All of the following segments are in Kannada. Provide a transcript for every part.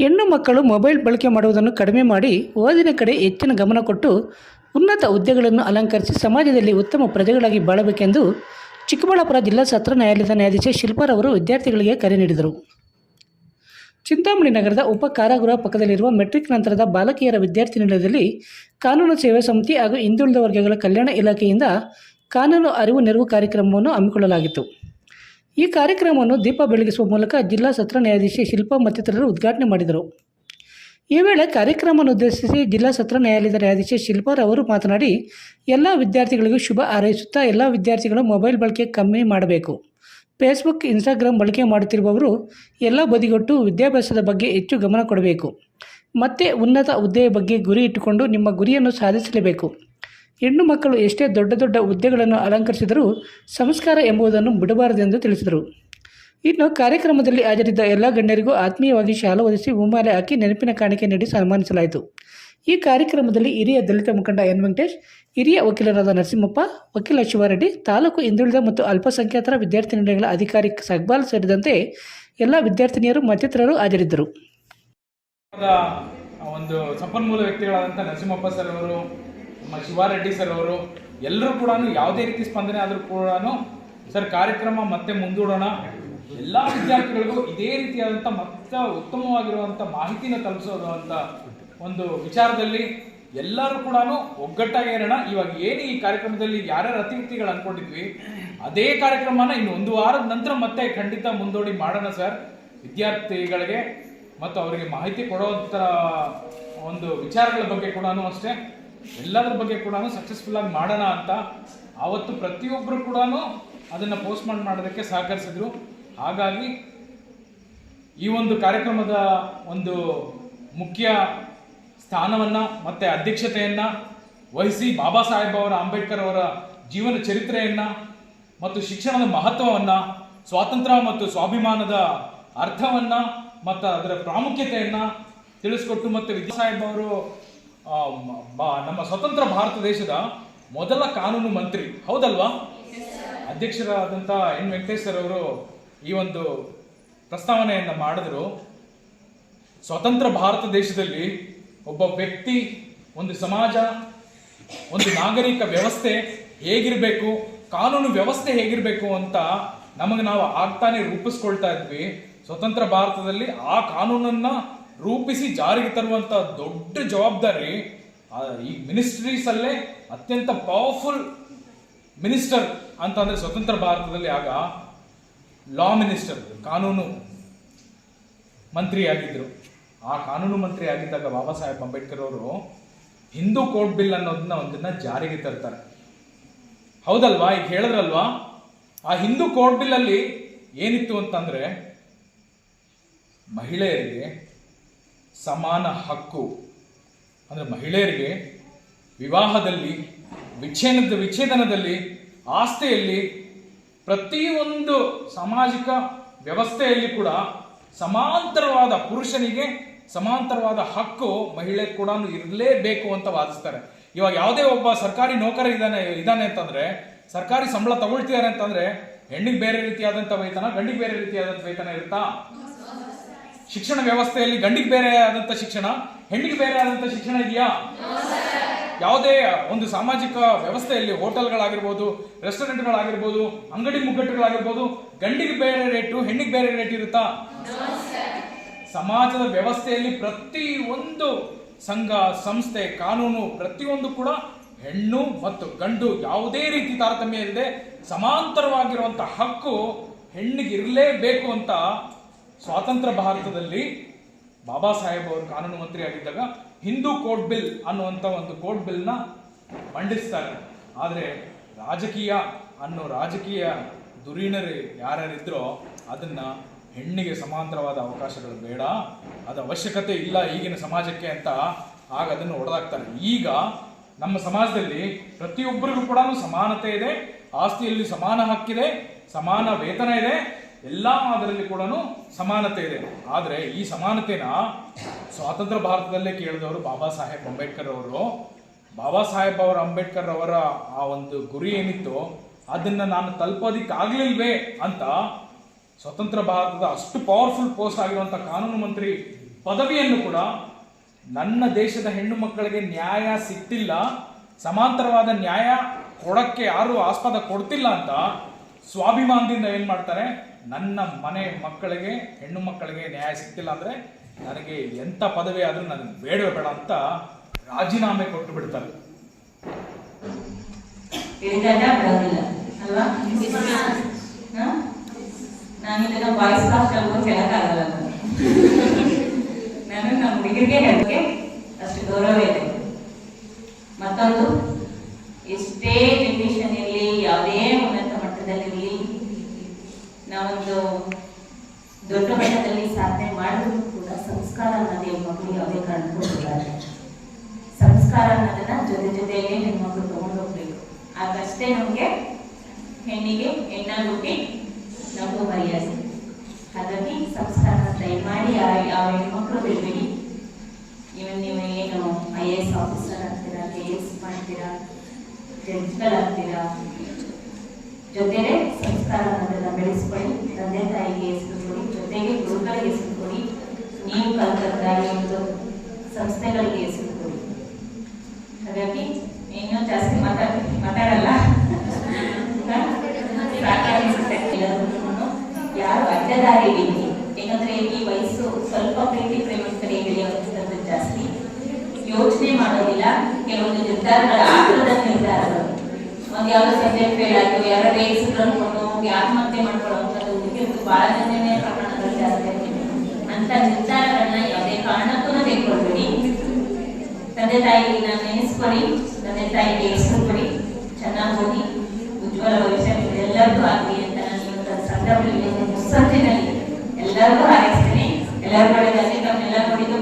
ಹೆಣ್ಣು ಮಕ್ಕಳು ಮೊಬೈಲ್ ಬಳಕೆ ಮಾಡುವುದನ್ನು ಕಡಿಮೆ ಮಾಡಿ ಓದಿನ ಕಡೆ ಹೆಚ್ಚಿನ ಗಮನ ಕೊಟ್ಟು ಉನ್ನತ ಹುದ್ದೆಗಳನ್ನು ಅಲಂಕರಿಸಿ ಸಮಾಜದಲ್ಲಿ ಉತ್ತಮ ಪ್ರಜೆಗಳಾಗಿ ಬಾಳಬೇಕೆಂದು ಚಿಕ್ಕಬಳ್ಳಾಪುರ ಜಿಲ್ಲಾ ಸತ್ರ ನ್ಯಾಯಾಲಯದ ನ್ಯಾಯಾಧೀಶ ಶಿಲ್ಪಾರವರು ವಿದ್ಯಾರ್ಥಿಗಳಿಗೆ ಕರೆ ನೀಡಿದರು. ಚಿಂತಾಮಣಿ ನಗರದ ಉಪ ಕಾರಾಗೃಹ ಪಕ್ಕದಲ್ಲಿರುವ ಮೆಟ್ರಿಕ್ ನಂತರದ ಬಾಲಕಿಯರ ವಿದ್ಯಾರ್ಥಿ ನಿಲಯದಲ್ಲಿ ಕಾನೂನು ಸೇವಾ ಸಮಿತಿ ಹಾಗೂ ಹಿಂದುಳಿದ ವರ್ಗಗಳ ಕಲ್ಯಾಣ ಇಲಾಖೆಯಿಂದ ಕಾನೂನು ಅರಿವು ನೆರವು ಕಾರ್ಯಕ್ರಮವನ್ನು ಹಮ್ಮಿಕೊಳ್ಳಲಾಗಿತ್ತು. ಈ ಕಾರ್ಯಕ್ರಮವನ್ನು ದೀಪ ಬೆಳಗಿಸುವ ಮೂಲಕ ಜಿಲ್ಲಾ ಸತ್ರ ನ್ಯಾಯಾಧೀಶೆ ಶಿಲ್ಪಾ ಮತ್ತಿತರರು ಉದ್ಘಾಟನೆ ಮಾಡಿದರು. ಈ ವೇಳೆ ಕಾರ್ಯಕ್ರಮವನ್ನು ಉದ್ದೇಶಿಸಿ ಜಿಲ್ಲಾ ಸತ್ರ ನ್ಯಾಯಾಲಯದ ನ್ಯಾಯಾಧೀಶೆ ಶಿಲ್ಪಾರ್ ಅವರು ಮಾತನಾಡಿ, ಎಲ್ಲ ವಿದ್ಯಾರ್ಥಿಗಳಿಗೂ ಶುಭ ಹಾರೈಸುತ್ತಾ ಎಲ್ಲ ವಿದ್ಯಾರ್ಥಿಗಳು ಮೊಬೈಲ್ ಬಳಕೆ ಕಮ್ಮಿ ಮಾಡಬೇಕು. ಫೇಸ್ಬುಕ್, ಇನ್ಸ್ಟಾಗ್ರಾಮ್ ಬಳಕೆ ಮಾಡುತ್ತಿರುವವರು ಎಲ್ಲ ಬದಿಗೊಟ್ಟು ವಿದ್ಯಾಭ್ಯಾಸದ ಬಗ್ಗೆ ಹೆಚ್ಚು ಗಮನ ಕೊಡಬೇಕು. ಮತ್ತೆ ಉನ್ನತ ಹುದ್ದೆಯ ಬಗ್ಗೆ ಗುರಿ ಇಟ್ಟುಕೊಂಡು ನಿಮ್ಮ ಗುರಿಯನ್ನು ಸಾಧಿಸಲೇಬೇಕು. ಹೆಣ್ಣು ಮಕ್ಕಳು ಎಷ್ಟೇ ದೊಡ್ಡ ದೊಡ್ಡ ಹುದ್ದೆಗಳನ್ನು ಅಲಂಕರಿಸಿದರೂ ಸಂಸ್ಕಾರ ಎಂಬುದನ್ನು ಬಿಡಬಾರದೆಂದು ತಿಳಿಸಿದರು. ಇನ್ನು ಕಾರ್ಯಕ್ರಮದಲ್ಲಿ ಹಾಜರಿದ್ದ ಎಲ್ಲ ಗಣ್ಯರಿಗೂ ಆತ್ಮೀಯವಾಗಿ ಶಾಲು ಒದಿಸಿ ಹೂಮಾಲೆ ಹಾಕಿ ನೆನಪಿನ ಕಾಣಿಕೆ ನೀಡಿ ಸನ್ಮಾನಿಸಲಾಯಿತು. ಈ ಕಾರ್ಯಕ್ರಮದಲ್ಲಿ ಹಿರಿಯ ದಲಿತ ಮುಖಂಡ ಎನ್ ವೆಂಕಟೇಶ್, ಹಿರಿಯ ವಕೀಲರಾದ ನರಸಿಂಹಪ್ಪ, ವಕೀಲ ಶಿವಾರೆಡ್ಡಿ, ತಾಲೂಕು ಹಿಂದುಳಿದ ಮತ್ತು ಅಲ್ಪಸಂಖ್ಯಾತರ ವಿದ್ಯಾರ್ಥಿ ನಿಲಯಗಳ ಅಧಿಕಾರಿ ಸಗ್ಬಾಲ್ ಸೇರಿದಂತೆ ಎಲ್ಲ ವಿದ್ಯಾರ್ಥಿನಿಯರು ಮತ್ತಿತರರು ಹಾಜರಿದ್ದರು. ಒಂದು ಸಂಪನ್ಮೂಲ ವ್ಯಕ್ತಿಗಳಾದಂಥ ನರಸಿಂಹಪ್ಪ ಸರ್ ಅವರು ಶಿವಾರೆಡ್ಡಿ ಸರ್ ಅವರು ಎಲ್ಲರೂ ಕೂಡ ಯಾವುದೇ ರೀತಿ ಸ್ಪಂದನೆ ಆದರೂ ಕೂಡ ಸರ್ ಕಾರ್ಯಕ್ರಮ ಮತ್ತೆ ಮುಂದೂಡೋಣ. ಎಲ್ಲ ವಿದ್ಯಾರ್ಥಿಗಳಿಗೂ ಇದೇ ರೀತಿಯಾದಂಥ ಮತ್ತೆ ಉತ್ತಮವಾಗಿರುವಂಥ ಮಾಹಿತಿನ ತಲುಪಿಸೋದು ಅಂತ ಒಂದು ವಿಚಾರದಲ್ಲಿ ಎಲ್ಲರೂ ಕೂಡ ಒಗ್ಗಟ್ಟಾಗಿ ಇರೋಣ ಇವಾಗ ಏನು ಈ ಕಾರ್ಯಕ್ರಮದಲ್ಲಿ ಯಾರ್ಯಾರು ಅತಿಥಿಗಳು ಅನ್ಕೊಂಡಿದ್ವಿ, ಅದೇ ಕಾರ್ಯಕ್ರಮನ ಇನ್ನು ಒಂದು ವಾರದ ನಂತರ ಮತ್ತೆ ಖಂಡಿತ ಮುಂದೋಡಿ ಮಾಡೋಣ ಸರ್. ವಿದ್ಯಾರ್ಥಿಗಳಿಗೆ ಮತ್ತು ಅವರಿಗೆ ಮಾಹಿತಿ ಕೊಡೋಂಥ ಒಂದು ವಿಚಾರಗಳ ಬಗ್ಗೆ ಕೂಡ ಅಷ್ಟೇ. ಎಲ್ಲದರ ಬಗ್ಗೆ ಕೂಡ ಸಕ್ಸಸ್ಫುಲ್ ಆಗಿ ಮಾಡೋಣ ಅಂತ ಆವತ್ತು ಪ್ರತಿಯೊಬ್ಬರು ಕೂಡ ಅದನ್ನು ಪೋಸ್ಟ್ಮಾರ್ಟ್ ಮಾಡೋದಕ್ಕೆ ಸಹಕರಿಸಿದ್ರು. ಹಾಗಾಗಿ ಈ ಒಂದು ಕಾರ್ಯಕ್ರಮದ ಒಂದು ಮುಖ್ಯ ಸ್ಥಾನವನ್ನು ಮತ್ತು ಅಧ್ಯಕ್ಷತೆಯನ್ನು ವಹಿಸಿ ಬಾಬಾ ಸಾಹೇಬ್ ಅವರ, ಅಂಬೇಡ್ಕರ್ ಅವರ ಜೀವನ ಚರಿತ್ರೆಯನ್ನು ಮತ್ತು ಶಿಕ್ಷಣದ ಮಹತ್ವವನ್ನು, ಸ್ವಾತಂತ್ರ್ಯ ಮತ್ತು ಸ್ವಾಭಿಮಾನದ ಅರ್ಥವನ್ನು ಮತ್ತು ಅದರ ಪ್ರಾಮುಖ್ಯತೆಯನ್ನು ತಿಳಿಸ್ಕೊಟ್ಟು ಮತ್ತು ವಿದ್ಯಾಸಾಹೇಬ್ ಅವರು ನಮ್ಮ ಸ್ವತಂತ್ರ ಭಾರತ ದೇಶದ ಮೊದಲ ಕಾನೂನು ಮಂತ್ರಿ. ಹೌದಲ್ವಾ? ಅಧ್ಯಕ್ಷರಾದಂಥ ಎನ್ ವೆಂಕಟೇಶ್ವರ್ ಅವರು ಈ ಒಂದು ಪ್ರಸ್ತಾವನೆಯನ್ನು ಮಾಡಿದ್ರು. ಸ್ವತಂತ್ರ ಭಾರತ ದೇಶದಲ್ಲಿ ಒಬ್ಬ ವ್ಯಕ್ತಿ, ಒಂದು ಸಮಾಜ, ಒಂದು ನಾಗರಿಕ ವ್ಯವಸ್ಥೆ ಹೇಗಿರಬೇಕು, ಕಾನೂನು ವ್ಯವಸ್ಥೆ ಹೇಗಿರಬೇಕು ಅಂತ ನಮಗೆ ನಾವು ಆಗ್ತಾನೆ ರೂಪಿಸ್ಕೊಳ್ತಾ ಇದ್ವಿ. ಸ್ವತಂತ್ರ ಭಾರತದಲ್ಲಿ ಆ ಕಾನೂನನ್ನ ರೂಪಿಸಿ ಜಾರಿಗೆ ತರುವಂತ ದೊಡ್ಡ ಜವಾಬ್ದಾರಿ ಈ ಮಿನಿಸ್ಟ್ರೀಸ್ ಅಲ್ಲೇ ಅತ್ಯಂತ ಪವರ್ಫುಲ್ ಮಿನಿಸ್ಟರ್ ಅಂತಂದ್ರೆ ಸ್ವತಂತ್ರ ಭಾರತದಲ್ಲಿ ಆಗ ಲಾ ಮಿನಿಸ್ಟರ್ ಕಾನೂನು ಮಂತ್ರಿ ಆಗಿದ್ರು ಆ ಕಾನೂನು ಮಂತ್ರಿ ಆಗಿದ್ದಾಗ ಬಾಬಾ ಸಾಹೇಬ್ ಅಂಬೇಡ್ಕರ್ ಅವರು ಹಿಂದೂ ಕೋರ್ಟ್ ಬಿಲ್ ಅನ್ನೋದನ್ನ ಒಂದನ್ನ ಜಾರಿಗೆ ತರ್ತಾರೆ. ಹೌದಲ್ವಾ? ಈಗ ಹೇಳಿದ್ರಲ್ವಾ? ಆ ಹಿಂದೂ ಕೋರ್ಟ್ ಬಿಲ್ ಅಲ್ಲಿ ಏನಿತ್ತು ಅಂತಂದ್ರೆ ಮಹಿಳೆಯರಿಗೆ ಸಮಾನ ಹಕ್ಕು. ಅಂದರೆ ಮಹಿಳೆಯರಿಗೆ ವಿವಾಹದಲ್ಲಿ ವಿಚ್ಛೇದ ವಿಚ್ಛೇದನದಲ್ಲಿ, ಆಸ್ತಿಯಲ್ಲಿ ಪ್ರತಿಯೊಂದು ಸಾಮಾಜಿಕ ವ್ಯವಸ್ಥೆಯಲ್ಲಿ ಕೂಡ ಸಮಾಂತರವಾದ ಪುರುಷನಿಗೆ ಸಮಾಂತರವಾದ ಹಕ್ಕು ಮಹಿಳೆ ಕೂಡ ಇರಲೇಬೇಕು ಅಂತ ವಾದಿಸ್ತಾರೆ. ಇವಾಗ ಯಾವುದೇ ಒಬ್ಬ ಸರ್ಕಾರಿ ನೌಕರ ಇದ್ದಾನೆ ಇದ್ದಾನೆ ಅಂತಂದ್ರೆ, ಸರ್ಕಾರಿ ಸಂಬಳ ತಗೊಳ್ತಿದ್ದಾರೆ ಅಂತಂದ್ರೆ, ಹೆಣ್ಣಿಗೆ ಬೇರೆ ರೀತಿಯಾದಂಥ ವೇತನ, ಗಂಡಿಗೆ ಬೇರೆ ರೀತಿಯಾದಂಥ ವೇತನ ಇರುತ್ತಾ? ಶಿಕ್ಷಣ ವ್ಯವಸ್ಥೆಯಲ್ಲಿ ಗಂಡಿಗೆ ಬೇರೆ ಆದಂತ ಶಿಕ್ಷಣ, ಹೆಣ್ಣಿಗೆ ಬೇರೆ ಆದಂತ ಶಿಕ್ಷಣ ಇದೆಯಾ? ಯಾವುದೇ ಒಂದು ಸಾಮಾಜಿಕ ವ್ಯವಸ್ಥೆಯಲ್ಲಿ ಹೋಟೆಲ್ಗಳಾಗಿರ್ಬೋದು, ರೆಸ್ಟೋರೆಂಟ್ಗಳಾಗಿರ್ಬೋದು, ಅಂಗಡಿ ಮುಗ್ಗಟ್ಟುಗಳಾಗಿರ್ಬೋದು, ಗಂಡಿಗೆ ಬೇರೆ ರೇಟು, ಹೆಣ್ಣಿಗೆ ಬೇರೆ ರೇಟ್ ಇರುತ್ತಾ? ಸಮಾಜದ ವ್ಯವಸ್ಥೆಯಲ್ಲಿ ಪ್ರತಿ ಒಂದು ಸಂಘ, ಸಂಸ್ಥೆ, ಕಾನೂನು, ಪ್ರತಿಯೊಂದು ಕೂಡ ಹೆಣ್ಣು ಮತ್ತು ಗಂಡು ಯಾವುದೇ ರೀತಿ ತಾರತಮ್ಯ ಇಲ್ಲದೆ ಸಮಾಂತರವಾಗಿರುವಂತಹ ಹಕ್ಕು ಹೆಣ್ಣಿಗೆ ಇರಲೇಬೇಕು ಅಂತ ಸ್ವಾತಂತ್ರ್ಯ ಭಾರತದಲ್ಲಿ ಬಾಬಾ ಸಾಹೇಬ್ ಅವರು ಕಾನೂನು ಮಂತ್ರಿ ಆಗಿದ್ದಾಗ ಹಿಂದೂ ಕೋರ್ಟ್ ಬಿಲ್ ಅನ್ನುವಂಥ ಒಂದು ಕೋರ್ಟ್ ಬಿಲ್ನ ಮಂಡಿಸ್ತಾರೆ. ಆದರೆ ರಾಜಕೀಯ ಅನ್ನೋ ರಾಜಕೀಯ ಧುರೀಣರು ಯಾರ್ಯಾರಿದ್ರೋ ಅದನ್ನ ಹೆಣ್ಣಿಗೆ ಸಮಾಂತರವಾದ ಅವಕಾಶಗಳು ಬೇಡ. ಅದು ಅವಶ್ಯಕತೆ ಇಲ್ಲ ಈಗಿನ ಸಮಾಜಕ್ಕೆ ಅಂತ ಆಗ ಅದನ್ನು ಒಡೆದಾಗ್ತಾರೆ ಈಗ ನಮ್ಮ ಸಮಾಜದಲ್ಲಿ ಪ್ರತಿಯೊಬ್ಬರಿಗೂ ಕೂಡ ಸಮಾನತೆ ಇದೆ, ಆಸ್ತಿಯಲ್ಲಿ ಸಮಾನ ಹಕ್ಕಿದೆ, ಸಮಾನ ವೇತನ ಇದೆ ಎಲ್ಲ ಅದರಲ್ಲಿ ಕೂಡ ಸಮಾನತೆ ಇದೆ. ಆದರೆ ಈ ಸಮಾನತೆನ ಸ್ವಾತಂತ್ರ್ಯ ಭಾರತದಲ್ಲೇ ಕೇಳಿದವರು ಬಾಬಾ ಸಾಹೇಬ್ ಅಂಬೇಡ್ಕರ್ ಅವರು. ಬಾಬಾ ಸಾಹೇಬ್ ಅವರ ಅಂಬೇಡ್ಕರ್ ಅವರ ಆ ಒಂದು ಗುರಿ ಏನಿತ್ತು ಅದನ್ನ ನಾನು ತಲುಪೋದಿಕ್ಕಾಗಲಿಲ್ವೇ ಅಂತ ಸ್ವತಂತ್ರ ಭಾರತದ ಅಷ್ಟು ಪವರ್ಫುಲ್ ಪೋಸ್ಟ್ ಆಗಿರುವಂಥ ಕಾನೂನು ಮಂತ್ರಿ ಪದವಿಯನ್ನು ಕೂಡ ನನ್ನ ದೇಶದ ಹೆಣ್ಣು ಮಕ್ಕಳಿಗೆ ನ್ಯಾಯ ಸಿಕ್ತಿಲ್ಲ ಸಮಾಂತರವಾದ ನ್ಯಾಯ ಕೊಡಕ್ಕೆ ಯಾರು ಆಸ್ಪದ ಕೊಡ್ತಿಲ್ಲ ಅಂತ ಸ್ವಾಭಿಮಾನದಿಂದ ಏನ್ ಮಾಡ್ತಾರೆ ನನ್ನ ಮನೆ ಮಕ್ಕಳಿಗೆ, ಹೆಣ್ಣು ಮಕ್ಕಳಿಗೆ ನ್ಯಾಯ ಸಿಕ್ಕಿಲ್ಲ ಅಂದರೆ ನನಗೆ ಎಂಥ ಪದವಿ ಆದರೂ ನನಗೆ ಬೇಡವೇ ಬೇಡ ಅಂತ ರಾಜೀನಾಮೆ ಕೊಟ್ಟು ಬಿಡ್ತಾರೆ? ನಾನು ನಮ್ಮ ಹುಡುಗರಿಗೆ ಅಷ್ಟು ಗೌರವ ಇದೆ. ಮತ್ತೊಂದು, ಎಷ್ಟೇ ನಾವೊಂದು ದೊಡ್ಡ ಮಟ್ಟದಲ್ಲಿ ಸಾಧನೆ ಮಾಡಿದ್ರು ಕೂಡ ಸಂಸ್ಕಾರ ಅನ್ನೋದು ಮಕ್ಕಳು ಯಾವುದೇ ಕಾರಣಕ್ಕೂ ಸಂಸ್ಕಾರ ಅನ್ನೋದನ್ನ ಜೊತೆ ಜೊತೆಯಲ್ಲಿ ಹೆಣ್ಮಕ್ಳು ತಗೊಂಡು ಹೋಗ್ಬೇಕು. ಆಗಷ್ಟೇ ನಮಗೆ ಹೆಣ್ಣಿಗೆ ಹೆಣ್ಣಾಗುಟ್ಟಿ ನಮಗೂ ಮರ್ಯಾದೆ. ಹಾಗಾಗಿ ಸಂಸ್ಕಾರನ ದಯಮಾಡಿ ಮಾಡಿ ಯಾವ ಹೆಣ್ಮಕ್ಳು ಬಿಡಬೇಡಿ ಇವನ್ ನೀವು ಏನು ಐ ಎ ಎಸ್ ಆಫೀಸರ್ ಆಗ್ತೀರಾ ಕೆ ಎಸ್ ಮಾಡ್ತೀರಾ ಜಡ್ಜ್ಗಳಾಗ್ತೀರಾ ಜೊತೆಗೆ ಸಂಸ್ಕಾರ ಬೆಳೆಸ್ಕೊಳ್ಳಿ. ತಂದೆ ತಾಯಿಗೆ ಹೆಸರು ಕೊಡಿ, ಜೊತೆಗೆ ಗುರುಗಳಿಗೆ ಹೆಸರು ಕೊಡಿ. ನೀವು ಕಲ್ತಂತ ಒಂದು ಸಂಸ್ಥೆಗಳಿಗೆ ಹೆಸರು ಕೊಡಿ. ಹಾಗಾಗಿ ಇನ್ನೂ ಜಾಸ್ತಿ ಮಾತಾಡ ಮಾತಾಡಲ್ಲ. ಯಾರು ಅಡ್ಡದಾರಿ ಬಿಡಿ ಯಾಕಂದ್ರೆ ಈ ವಯಸ್ಸು ಸ್ವಲ್ಪ ಪ್ರೀತಿ ಪ್ರೇಮ ಕಡೆ ಜಾಸ್ತಿ. ಯೋಚನೆ ಮಾಡೋದಿಲ್ಲ. ಕೆಲವೊಂದು ನಿರ್ಧಾರಗಳ ಆತುರದ ನಿರ್ಧಾರಗಳು. ಒಂದು ಯಾವ್ದೋ ಸಬ್ಜೆಕ್ಟ್ ಫೇಲ್ ಆಯ್ತು, ಯಾರೋ ರೇಟ್ಸ್ ಅನ್ಕೊಂಡು ಹೋಗಿ ಆತ್ಮಹತ್ಯೆ ಮಾಡ್ಕೊಳ್ಳುವಂಥದ್ದು ಹುಡುಗಿರ್ದು ಬಹಳ ಜನನೇ ಪ್ರಮಾಣದಲ್ಲಿ ಜಾಸ್ತಿ ಆಗಿದೆ ಅಂತ ನಿರ್ಧಾರಗಳನ್ನ ಯಾವುದೇ ಕಾರಣಕ್ಕೂ ತೆಗೆದುಕೊಳ್ಬೇಡಿ. ತಂದೆ ತಾಯಿನ ನೆನೆಸ್ಕೊಳ್ಳಿ, ತಂದೆ ತಾಯಿಗೆ ಹೆಸರು ಕೊಡಿ ಚೆನ್ನಾಗಿ ಓದಿ ಉಜ್ವಲ ಭವಿಷ್ಯ ಎಲ್ಲರಿಗೂ ಆಗಲಿ ಅಂತ ನಾನು ಇವತ್ತು ಸಂದರ್ಭದಲ್ಲಿ ಮುಸ್ಸಂಜೆನಲ್ಲಿ ಎಲ್ಲರಿಗೂ ಹಾರೈಸ್ತೀನಿ ಎಲ್ಲರ ಕಡೆ ಅಲ್ಲಿ ತಮ್ಮೆಲ್ಲ ನೋಡಿದ್ದು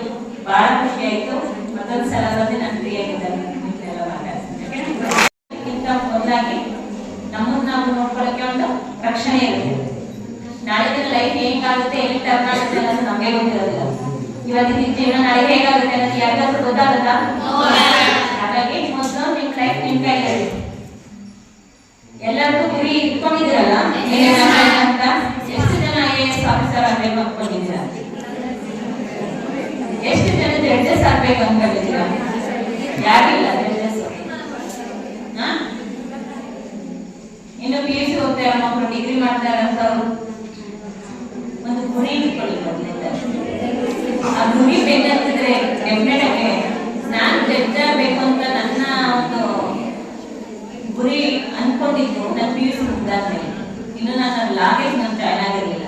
ಬಹಳ ಖುಷಿ ಆಯ್ತು ಮತ್ತೊಂದು ಸಲ ಬಂದು ನಾನು ಫ್ರೀ ಆಗಿದ್ದಾರೆ ನಿಮ್ಮೆಲ್ಲ ಮಾತಾಡ್ತೀನಿ ಯಾಕೆಂದ್ರೆ ಇದಕ್ಕಿಂತ ಮೊದಲಾಗಿ ನಮ್ಮನ್ನ ನಾವು ನೋಡ್ಕೊಳ್ಳೋಕೆ ಒಂದು ಇರುತ್ತೆ ನಾಳೆ ಲೈಫ್ ಹೇಗಾಗುತ್ತೆ, ಎಲ್ಲಿ ಟರ್ನ್ ಆಗುತ್ತೆ ಅನ್ನೋದು ನಮಗೆ ಗೊತ್ತಿರೋದಿಲ್ಲ. ಇವತ್ತಿನ ಜೀವನ ನಾಳೆ ಹೇಗಾಗುತ್ತೆ ಅನ್ನೋದು ಯಾರಿಗಾದ್ರೂ ಗೊತ್ತಾಗುತ್ತಾ? ಹಾಗಾಗಿ ಮೊದಲು ನಿಮ್ ಲೈಫ್ ನಿಮ್ ಕೈಯಲ್ಲಿ ಎಲ್ಲರಿಗೂ ಗುರಿ ಇಟ್ಕೊಂಡಿದ್ದೀರಲ್ಲ? ಅಂತ? ಎಷ್ಟು ಜನ ಐ ಎಸ್ ಆಫೀಸರ್ ಆಗ್ಬೇಕು ಎಷ್ಟು ಜನ ಜಡ್ಜಸ್ ಆಗ್ಬೇಕು ಅನ್ಕೊಂಡಿದ್ದೀರಾ ಯಾರಿಲ್ಲ ಜಡ್ಜಸ್ ಇನ್ನು ಪಿ ಯು ಸಿ ಓದ್ತಾ ಇರೋ ಮಾಡ್ತಾರೆ ಅಂತ ಅವರು ಒಂದು ಗುರಿ ಇಟ್ಕೊಳ್ಳಿ ಆ ಗುರಿ ಬೇಕಂತಿದ್ರೆ ಡೆಫಿನೆಟ್ ನಾನು ಜಡ್ಜ್ ಆಗಬೇಕು ಅಂತ ನನ್ನ ಒಂದು ಗುರಿ ಅನ್ಕೊಂಡಿದ್ದು ನನ್ನ ಪಿ ಯು ಮುಗ್ದಾದ್ಮೇಲೆ. ಇನ್ನು ನಾನು ಲಾಗೇಜ್ ನಾನು ಜಾಯ್ನ್ ಆಗಿರಲಿಲ್ಲ.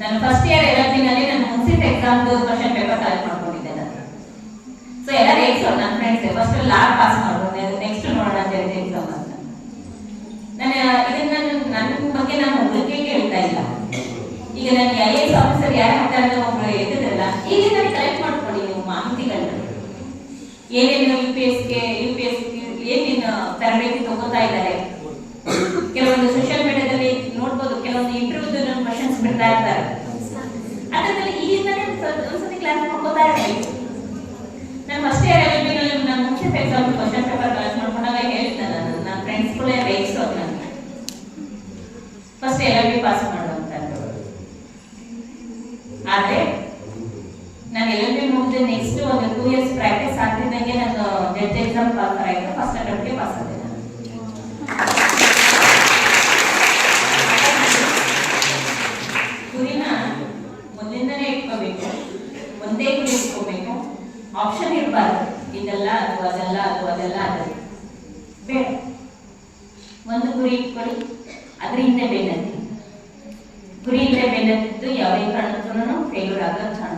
ನಾನು ಫಸ್ಟ್ ಇಯರ್ ಎಲೆಕ್ಟಿನಲ್ಲಿ ನಾನು ಮುನ್ಸಿಪ್ ಎಕ್ಸಾಮ್ದು ಕ್ವಶನ್ ಪೇಪರ್ ಕಲೆಕ್ಟ್ ಮಾಡ್ಕೊಂಡಿದ್ದೆ ನಾನು. ಸೊ ಎಲ್ಲ ರೇಟ್ಸ್ ನನ್ನ ಫ್ರೆಂಡ್ಸ್ ಫಸ್ಟ್ ಲಾ ಪಾಸ್ ಮಾಡ್ಬೋದು ನೆಕ್ಸ್ಟ್ ನೋಡೋಣ ಅಂತ ಹೇಳಿ ಎಕ್ಸಾಮ್ ಅಂತ ನಾನು ಇದನ್ನ ನನ್ನ ಬಗ್ಗೆ ನಾನು ಹೊಗಳಿಕೆ ಹೇಳ್ತಾ ಇಲ್ಲ ಈಗ ನನಗೆ ಐ ಎಸ್ ಆಫೀಸರ್ ಯಾರು ಅಂತ ಒಬ್ರು ಎದ್ದಿದ್ರಲ್ಲ ಈಗ ನನಗೆ ಕಲೆಕ್ಟ್ ಮಾಡ್ಕೊಳ್ಳಿ ನೀವು ಮಾಹಿತಿಗಳನ್ನ ಏನೇನು ಯು ಪಿ ಎಸ್ಗೆ ಯು ಪಿ ಎಸ್ ಏನೇನು ತರಬೇತಿ ತಗೋತಾ ಇದ್ದಾರೆ. ಕೆಲವೊಂದು ಸೋಷಿಯಲ್ ಮೀಡಿಯಾದಲ್ಲಿ ನೋಡ್ಬೋದು, ಕೆಲವೊಂದು ಇಂಟರ್ವ್ಯೂ ಕ್ವಶನ್ಸ್ ಬಿಡ್ತಾ ಇರ್ತಾರೆ. ಅದರಲ್ಲಿ ಈಗಿಂದಲೇ ಒಂದ್- ಒಂದ್ಸತಿ ಕ್ಲಾಸ್ ಮಾಡ್ಕೋತಾ ಇರ್ತೀನಿ. ನಾನು ಫಸ್ಟ್ ಇಯರ್ ಬಿ ನಾನು ಮುಖ್ಯ ಎಕ್ಸಾಮ್ ಕ್ವಶನ್ ಪೇಪರ್ ಕ್ಲಾಸ್ ಮಾಡ್ಕೊಂಡಾಗ ಹೇಳಿದ್ದೆ ನಾನು. ನನ್ನ ಫ್ರೆಂಡ್ಸ್ಗಳೇ ರೇಗಿಸೋದು ನನಗೆ ಫಸ್ಟ್ ಎಲ್ ಬಿ ಪಾಸ್ ಮಾಡುವಂಥದ್ದು ಆದ್ರೆ ನಾನು ಎಲ್ ಎಲ್ ಬಿ ಮುಗಿದ ನೆಕ್ಸ್ಟ್ ಒಂದು ಟೂ ಇಯರ್ಸ್ ಪ್ರಾಕ್ಟೀಸ್ ಆಗ್ತಿದ್ದಂಗೆ ನಾನು ಜಡ್ಜ್ ಎಕ್ಸಾಮ್ ಪಾಸ್ ಆಯಿತು ಫಸ್ಟ್ ಅಟೆಂಪ್ಟ್ಗೆ ಪಾಸ್ ನಾನು ಗುರಿನ ಮುಂದಿಂದನೇ ಇಟ್ಕೋಬೇಕು ಒಂದೇ ಗುರಿ ಇಟ್ಕೋಬೇಕು ಆಪ್ಷನ್ ಇರಬಾರ್ದು ಇದೆಲ್ಲ ಅದು ಅದೆಲ್ಲ ಅದು ಅದೆಲ್ಲ ಅದು ಬೇಡ ಒಂದು ಗುರಿ ಇಟ್ಕೊಳ್ಳಿ ಅದ್ರ ಹಿಂದೆ ಬೆನ್ನತ್ತಿ ಗುರಿ ಹಿಂದೆ ಬೆನ್ನತ್ತಿದ್ದು ಯಾವುದೇ ಕಾರಣಕ್ಕೂ ಫೇಲ್ಯೂರ್ ಆಗೋ ಚಾನ್ಸ್